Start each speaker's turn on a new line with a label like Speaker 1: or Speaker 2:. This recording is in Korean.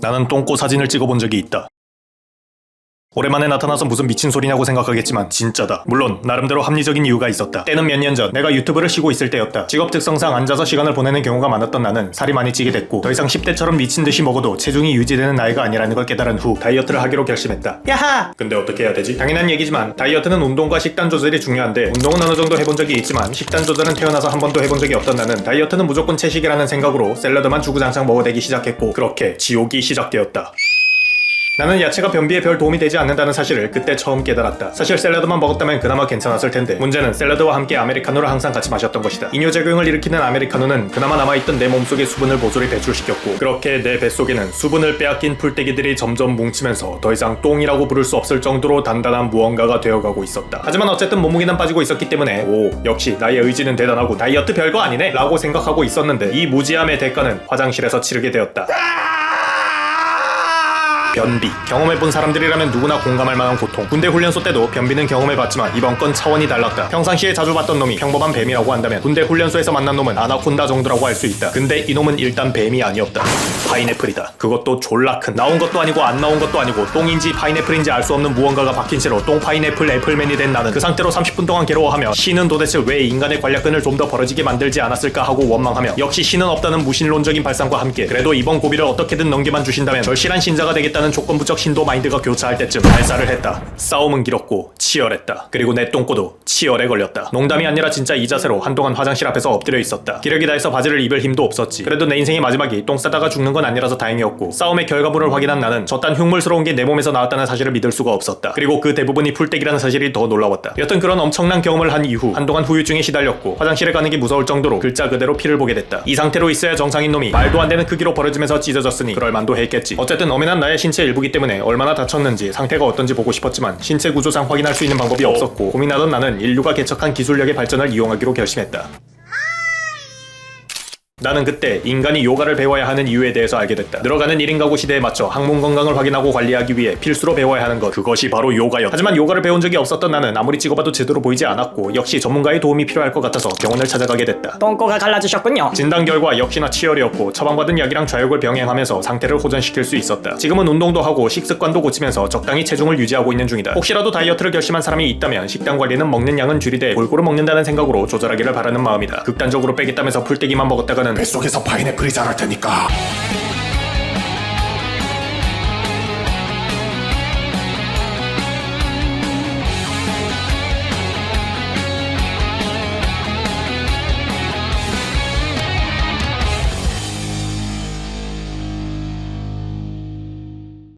Speaker 1: 나는 똥꼬 사진을 찍어본 적이 있다. 오랜만에 나타나서 무슨 미친 소리냐고 생각하겠지만 진짜다. 물론 나름대로 합리적인 이유가 있었다. 때는 몇 년 전 내가 유튜브를 쉬고 있을 때였다. 직업 특성상 앉아서 시간을 보내는 경우가 많았던 나는 살이 많이 찌게 됐고 더 이상 10대처럼 미친 듯이 먹어도 체중이 유지되는 나이가 아니라는 걸 깨달은 후 다이어트를 하기로 결심했다. 야하! 근데 어떻게 해야 되지? 당연한 얘기지만 다이어트는 운동과 식단 조절이 중요한데 운동은 어느 정도 해본 적이 있지만 식단 조절은 태어나서 한 번도 해본 적이 없던 나는 다이어트는 무조건 채식이라는 생각으로 샐러드만 주구장창 먹어대기 시작했고 그렇게 지옥이 시작되었다. 나는 야채가 변비에 별 도움이 되지 않는다는 사실을 그때 처음 깨달았다. 사실 샐러드만 먹었다면 그나마 괜찮았을 텐데 문제는 샐러드와 함께 아메리카노를 항상 같이 마셨던 것이다. 이뇨작용을 일으키는 아메리카노는 그나마 남아있던 내 몸속의 수분을 모조리 배출시켰고 그렇게 내 뱃속에는 수분을 빼앗긴 풀떼기들이 점점 뭉치면서 더 이상 똥이라고 부를 수 없을 정도로 단단한 무언가가 되어가고 있었다. 하지만 어쨌든 몸무게는 빠지고 있었기 때문에 오 역시 나의 의지는 대단하고 다이어트 별거 아니네 라고 생각하고 있었는데 이 무지함의 대가는 화장실에서 치르게 되었다. 변비. 경험해본 사람들이라면 누구나 공감할 만한 고통. 군대 훈련소 때도 변비는 경험해봤지만 이번 건 차원이 달랐다. 평상시에 자주 봤던 놈이 평범한 뱀이라고 한다면 군대 훈련소에서 만난 놈은 아나콘다 정도라고 할 수 있다. 근데 이놈은 일단 뱀이 아니었다. 파인애플이다. 그것도 졸라 큰. 나온 것도 아니고 안 나온 것도 아니고 똥인지 파인애플인지 알 수 없는 무언가가 박힌 채로 똥 파인애플 애플맨이 된 나는 그 상태로 30분 동안 괴로워하며 신은 도대체 왜 인간의 관략근을 좀 더 벌어지게 만들지 않았을까 하고 원망하며 역시 신은 없다는 무신론적인 발상과 함께 그래도 이번 고비를 어떻게든 넘겨만 주신다면 절실한 신자가 되겠다는 조건부적 신도 마인드가 교차할 때쯤 발사를 했다. 싸움은 길었고 치열했다. 그리고 내 똥꼬도 치열에 걸렸다. 농담이 아니라 진짜 이 자세로 한동안 화장실 앞에서 엎드려 있었다. 기력이 다 해서 바지를 입을 힘도 없었지. 그래도 내 인생의 마지막이 똥 싸다가 죽는 건 아니라서 다행이었고 싸움의 결과물을 확인한 나는 저딴 흉물스러운 게 내 몸에서 나왔다는 사실을 믿을 수가 없었다. 그리고 그 대부분이 풀떼기라는 사실이 더 놀라웠다. 여튼 그런 엄청난 경험을 한 이후 한동안 후유증에 시달렸고 화장실에 가는 게 무서울 정도로 글자 그대로 피를 보게 됐다. 이 상태로 있어야 정상인 놈이 말도 안 되는 크기로 벌어지면서 찢어졌으니 그럴 만도 했겠지. 어쨌든 엄연한 나의 신체 일부기 때문에 얼마나 다쳤는지 상태가 어떤지 보고 싶었지만 신체 구조상 확인할 수 있는 방법이 없었고 고민하던 나는 인류가 개척한 기술력의 발전을 이용하기로 결심했다. 나는 그때 인간이 요가를 배워야 하는 이유에 대해서 알게 됐다. 늘어가는 1인 가구 시대에 맞춰 항문 건강을 확인하고 관리하기 위해 필수로 배워야 하는 것. 그것이 바로 요가였다. 하지만 요가를 배운 적이 없었던 나는 아무리 찍어봐도 제대로 보이지 않았고 역시 전문가의 도움이 필요할 것 같아서 병원을 찾아가게 됐다.
Speaker 2: 똥꼬가 갈라지셨군요.
Speaker 1: 진단 결과 역시나 치열이었고 처방받은 약이랑 좌욕을 병행하면서 상태를 호전시킬 수 있었다. 지금은 운동도 하고 식습관도 고치면서 적당히 체중을 유지하고 있는 중이다. 혹시라도 다이어트를 결심한 사람이 있다면 식단 관리는 먹는 양은 줄이되 골고루 먹는다는 생각으로 조절하기를 바라는 마음이다. 극단적으로 빼겠다면서 풀떼기만 먹었다가 는
Speaker 3: 뱃속에서 파인애플이 자랄 테니까